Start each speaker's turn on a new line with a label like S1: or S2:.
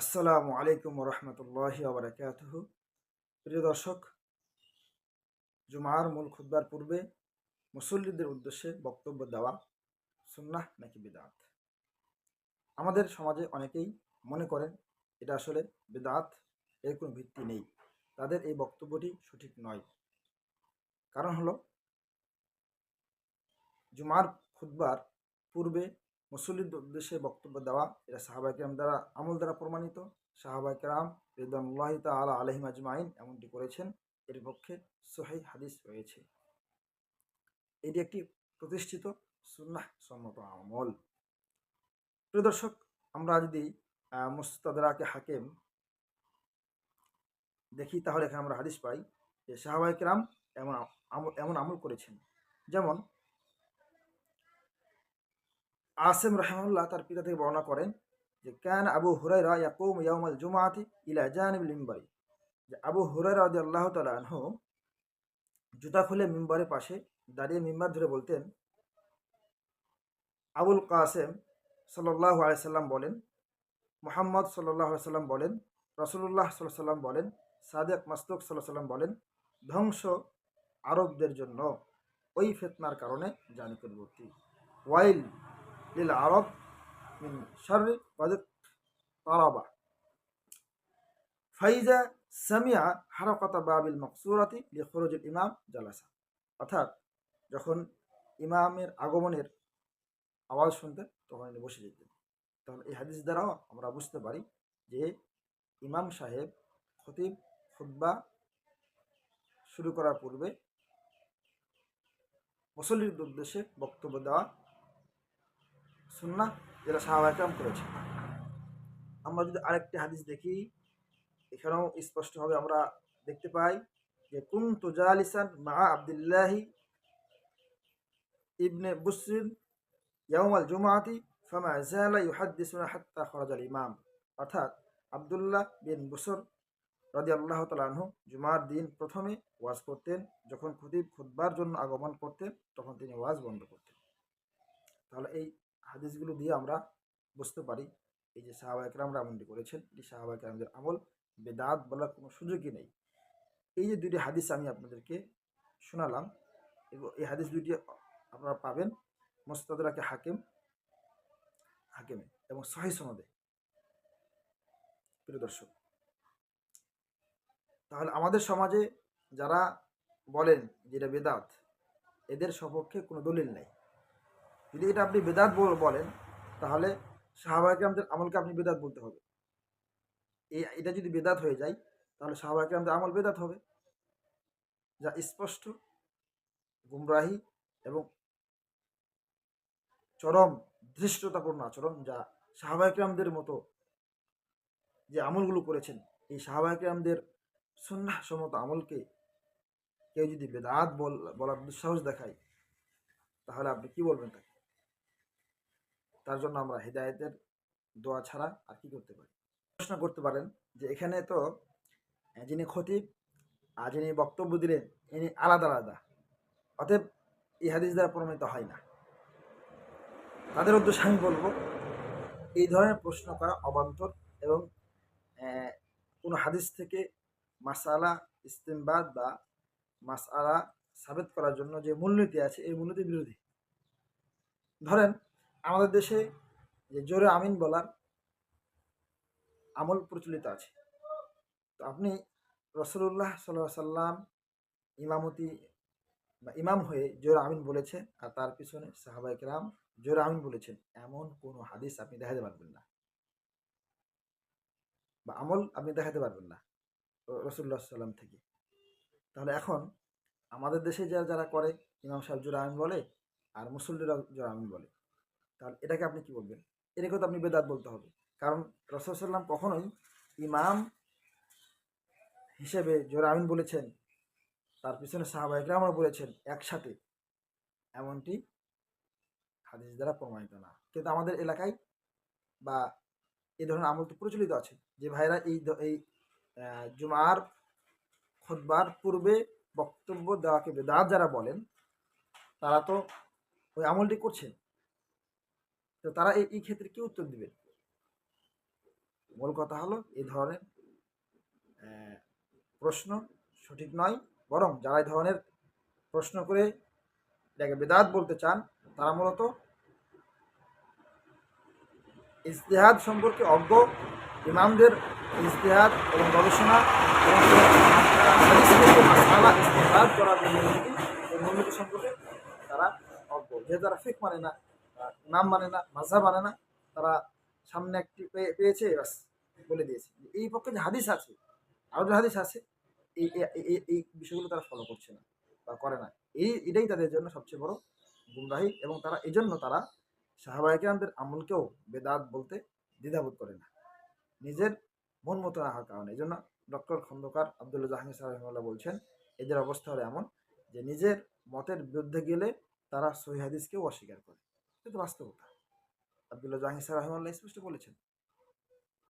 S1: আসসালামু আলাইকুম রহমতুল্লাহ আবরাকাতহ প্রিয় দর্শক, জুমার মূল খুদ্বার পূর্বে মুসল্লিদের উদ্দেশ্যে বক্তব্য দেওয়া সুন্নাহ নাকি বিদাত? আমাদের সমাজে অনেকেই মনে করেন এটা আসলে বেদাত এর কোনো ভিত্তি নেই। তাদের এই বক্তব্যটি সঠিক নয়। কারণ হলো, জুমার খুদ্বার পূর্বে মুসল্লিদের উদ্দেশ্যে বক্তব্য দেওয়া, এটা সাহাবাই কেরাম দ্বারা, আমল দ্বারা প্রমাণিত। সাহাবাই কেরাম রিদানুল্লাহ তালা আলহিম আজমাইন এমনটি করেছেন, এর পক্ষে সোহাই হাদিস রয়েছে। এটি একটি প্রতিষ্ঠিত সুন্নাহ সম্মত আমল। প্রিয় দর্শক, আমরা যদি মুস্তাদরাকে হাকেম দেখি, তাহলে এখানে আমরা হাদিস পাই যে সাহাবাই কেরাম এমন এমন আমল করেছেন। যেমন আসিম রহমুল্লাহ তার পিতা থেকে বর্ণনা করেন যে ক্যান আবু হুরাইরা ইয়াকুম ইয়াউমাল জুমাআতি ইলা জানিবিল মিম্বারি। যে, আবু হুরাইরা রাদিয়াল্লাহু তাআলা আনহু জুতা খুলে মিম্বারের পাশে দাঁড়িয়ে মিম্বার ধরে বলতেন, আবুল কাসেম সাল্লাল্লাহু আলাইহি সাল্লাম বলেন, মোহাম্মদ আলাইহি সাল্লাম বলেন রসুল্লাহ আলাইহি সাল্লাম বলেন, সাদেক মাস্তুক আলাইহি সাল্লাম বলেন, ধ্বংস আরবদের জন্য ওই ফিতনার কারণে জানি পূর্ববর্তী ওয়াইল লিল আরব মিন শারি তারাবা। ফাইজা সামিয়া হারকতা বাবিল মকসুরাতি লি ইমাম জালাসা। অর্থাৎ যখন ইমামের আগমনের আওয়াজ শুনতেন, তখন উনি বসে যেতেন। তখন এই হাদিস দ্বারাও আমরা বুঝতে পারি যে ইমাম সাহেব খতিব খুদ্া শুরু করার পূর্বে মুসল্লির উদ্দেশ্যে বক্তব্য দেওয়া সুন্না যেটা সাহাবাহাম করেছে আমরা যদি আরেকটি হাদিস দেখি, এখানেও স্পষ্টভাবে আমরা দেখতে পাই যে কুন তুজালিসান মা আবদুল্লাহি ইবনে বুসরিন ইয়াউমাল জুমাতি ফামা জালা ইউহাদ্দিসুনা হাত্তা খরাজাল ইমাম। অর্থাৎ আবদুল্লাহ বিন বুসর রাজি আল্লাহ তালাহু জুমার দিন প্রথমে ওয়াজ করতেন, যখন খুদিব খুদ্বার জন্য আগমন করতেন, তখন তিনি ওয়াজ বন্ধ করতেন। তাহলে এই হাদিসগুলো দিয়ে আমরা বুঝতে পারি। এই যে সাহাবা একরামরা আমলটি করেছেন, এটি সাহাবা একরামদের আমল। বেদাত বলার কোনো সুযোগই নেই। এই যে দুটি হাদিস আমি আপনাদেরকে শোনালাম, এবং এই হাদিস দুটি আপনারা পাবেন মোস্তাদাকে হাকিম, হাকিমে, এবং সহি সনদে। প্রিয় দর্শক, তাহলে আমাদের সমাজে যারা বলেন যেটা বেদাত, এদের সপক্ষে কোনো দলিল নেই। যদি এটা আপনি বেদাত বলেন, তাহলে সাহাবাহিকরামদের আমলকে আপনি বেদাত বলতে হবে। এই, এটা যদি বেদাত হয়ে যায়, তাহলে সাহাবাহিকরামদের আমল বেদাত হবে। যা স্পষ্ট, গুমরাহি এবং চরম ধৃষ্টতাপূর্ণ আচরণ যা সাহাবাহিকরামদের মতো যে আমলগুলো করেছেন, এই সাহাবাহিকরামদের সন্ন্যাস সমত আমলকে কেউ যদি বেদাত বল বলার দুঃসাহস দেখায়, তাহলে আপনি কি বলবেন তাকে? তার জন্য আমরা হৃদায়তের দোয়া ছাড়া আর কি করতে পারি? প্রশ্ন করতে পারেন যে এখানে তো যিনি খতিব আর যিনি বক্তব্য দিলেন, ইনি আলাদা আলাদা। অতএব এই হাদিস দ্বারা প্রমাণিত হয় না। তাদের উদ্দেশ্যে আমি বলব, এই ধরনের প্রশ্ন করা অবান্তর এবং কোনো হাদিস থেকে মাসালা ইস্তেমবাদ বা মাসালা সাবেত করার জন্য যে মূলনীতি আছে, এই মূলনীতি বিরোধী। ধরেন আমাদের দেশে যে জোরে আমিন বলার আমল প্রচলিত আছে। তো আপনি রসুল্লাহ সাল্লাহ সাল্লাম ইমামতি বা ইমাম হয়ে জোর আমিন বলেছে আর তার পিছনে সাহাবাই কেরাম জোর আমিন বলেছেন, এমন কোনো হাদিস আপনি দেখাতে পারবেন না। বা আমল আপনি দেখাতে পারবেন না রসুল্লাহ সাল্লাম থেকে। তাহলে এখন আমাদের দেশে যারা যারা করে, ইমাম সাহেব জোর আমিন বলে আর মুসল্লিরা জোর আমিন বলে। তাহলে এটাকে আপনি কি বলবেন? এটাকে তো আপনি বেদাত বলতে হবে। কারণ রসদাল্লাম কখনোই ইমাম হিসেবে জোর আমিন বলেছেন, তার পিছনে সাহাবাহিকরামরা বলেছেন একসাথে। এমনটি হাদিস দ্বারা প্রমাণিত না। কিন্তু আমাদের এলাকায় বা এই ধরনের আমল তো প্রচলিত আছে যে ভাইরা এই এই জুমার খোদবার পূর্বে বক্তব্য দেওয়াকে বেদাত যারা বলেন, তারা তো ওই আমলটি করছেন। তো তারা এই ক্ষেত্রে কি উত্তর দিবেন মূল কথা হলো এই ধরনের প্রশ্ন সঠিক নয়, বরং যারা এই ধরনের প্রশ্ন করে এটাকে বেদাত বলতে চান, তারা মূলত ইজতেহাদ সম্পর্কে অজ্ঞ ইমামদের ইজতেহাদ এবং গবেষণা করার সম্পর্কে তারা অজ্ঞ। যেহেতু তারা ফিক মানে না ইমাম মানে না মাঝা মানে না, তারা সামনে একটি পেয়ে- পেয়েছে বাস বলে দিয়েছে। এই পক্ষে যে হাদিস আছে, আরও যে হাদিস আছে, এই, এই- বিষয়গুলো তারা ফলো করছে না বা করে না। এই, এটাই তাদের জন্য সবচেয়ে বড় গুমরাহি এবং তারা এই জন্য তারা সাহাবাহিকানদের আমলকেও বেদাত বলতে দ্বিধাবোধ করে না। নিজের মন মতো রাখার কারণে এই জন্য ডক্টর খন্দকার আবদুল্লা জাহাঙ্গীর সাহেবুল্লাহ বলছেন, এদের অবস্থা হলো এমন যে নিজের মতের বিরুদ্ধে গেলে তারা সহি হাদিসকেও অস্বীকার করে। এটা তো বাস্তবতা। আবদুল্লাহ জাহাঙ্গীর রহমাল্লাহ স্পষ্ট বলেছেন।